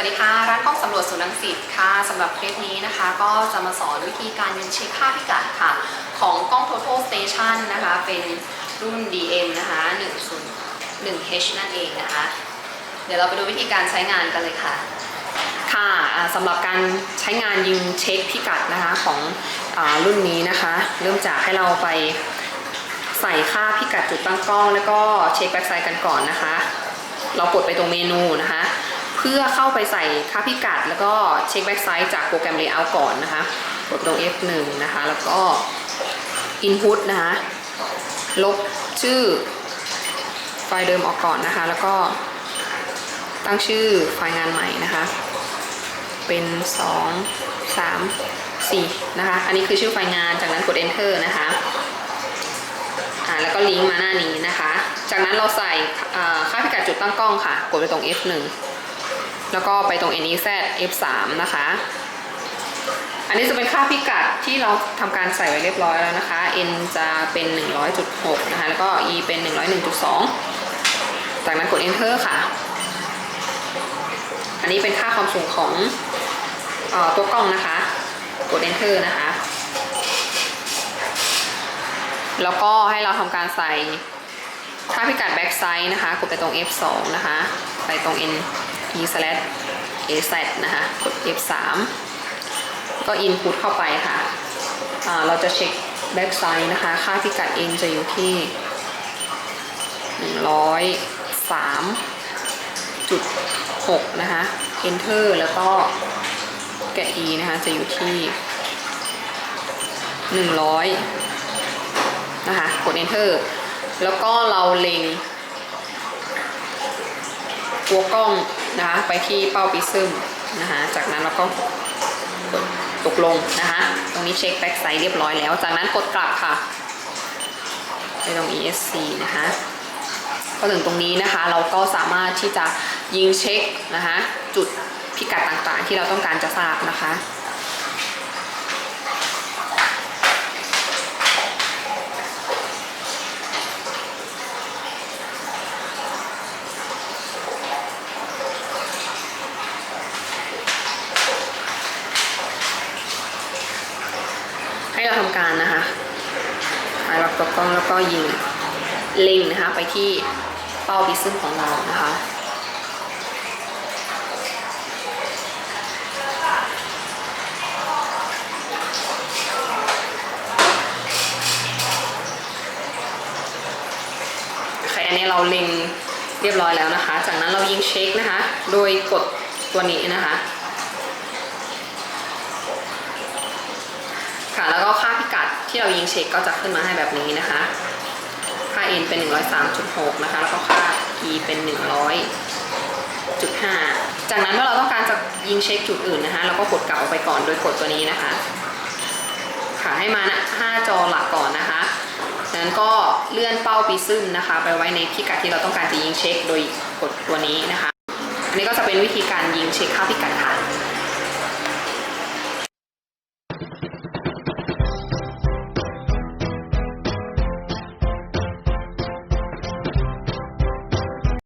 วัสดีค่ะ ร้านกล้องสำรวจศูนย์รังสิตค่ะสำหรับคลิปนี้นะคะ ก็จะมาสอนวิธีการยิงเช็คค่าพิกัดค่ะ ของกล้อง Total Station นะคะ เป็นรุ่น DM นะคะ101 H นั่นเองนะคะ เดี๋ยวเราไปดูวิธีการใช้งานกันเลยค่ะ ค่ะสำหรับการใช้งานยิงเช็คพิกัดนะคะของอรุ่นนี้นะคะ เริ่มจากให้เราไปใส่ค่าพิกัดจุดตั้งกล้อง แล้วก็เช็คแบ็กไซด์กันก่อนนะคะ เรากดไปตรงเมนูนะคะ เพื่อเข้าไปใส่ค่าพิกัด แล้วก็เช็คแบ็กไซด์จากโปรแกรม Layout ก่อนนะคะ กดตรง F1 นะคะ แล้วก็ Input นะคะ ลบชื่อไฟล์เดิมออกก่อนนะคะ แล้วก็ตั้งชื่อไฟล์งานใหม่นะคะ เป็น 2 3 4 นะคะ อันนี้คือชื่อไฟล์งาน จากนั้นกด enter นะคะ อ่า แล้วก็ลิงก์มาหน้านี้นะคะ จากนั้นเราใส่ค่าพิกัดจุดตั้งกล้องค่ะ กดไปตรง F1 แล้วก็ไปตรง NEZ F3 นะคะ อันนี้จะเป็นค่าพิกัดที่เราทำการใส่ไว้เรียบร้อยแล้วนะคะ N จะเป็น 100.6 นะคะ แล้วก็ E เป็น 101.2 จากนั้นกด enter ค่ะ อันนี้เป็นค่าความสูงของออตัวกล้องนะคะ กด enter นะคะ แล้วก็ให้เราทำการใส่ค่าพิกัด back side นะคะ กดไปตรง F2 นะคะ ไปตรง N E slash A Z นะคะ กด F3 ก็ input เข้าไปค่ะ เราจะเช็ค back side นะคะ ค่าพิกัด N จะอยู่ที่ 103.6 นะคะ enter แล้วก็แกะ E นะคะ จะอยู่ที่ 100 นะคะ กด enter แล้วก็เราเล็ง หัวกล้องนะคะไปที่เป้าปิซึมนะคะจากนั้นเราก็กดตกลงนะคะตรงนี้เช็คแบ็กไซด์เรียบร้อยแล้ว จากนั้นกดกลับค่ะไปตรง ESC นะคะพอถึงตรงนี้นะคะเราก็สามารถที่จะยิงเช็คนะคะจุดพิกัดต่างๆ ที่เราต้องการจะทราบนะคะ ให้เราทำการนะคะถ่ายรับตัวกล้องแล้วก็ยิงเล็งนะคะไปที่เป้าพิซึมของเรานะคะอันนี้เราเล็งเรียบร้อยแล้วนะคะ จากนั้นเรายิงเช็คนะคะ โดยกดตัวนี้นะคะ ค่ะ แล้วก็ค่าพิกัดที่เรายิงเช็คก็จะขึ้นมาให้แบบนี้นะคะ ค่า n เป็น 103.6 นะคะ แล้วก็ค่า e เป็น 100.5 จากนั้นเมื่อเราต้องการจะยิงเช็คจุดอื่นนะคะ เราก็กดกลับออกไปก่อนโดยกดตัวนี้นะคะ ค่ะให้มานะ5จอหลักก่อนนะคะจากนั้นก็เลื่อนเป้าปีซึมนะคะ ไปไว้ในพิกัดที่เราต้องการจะยิงเช็คโดยกดตัวนี้นะคะ อันนี้ก็จะเป็นวิธีการยิงเช็คค่าพิกัดค่ะ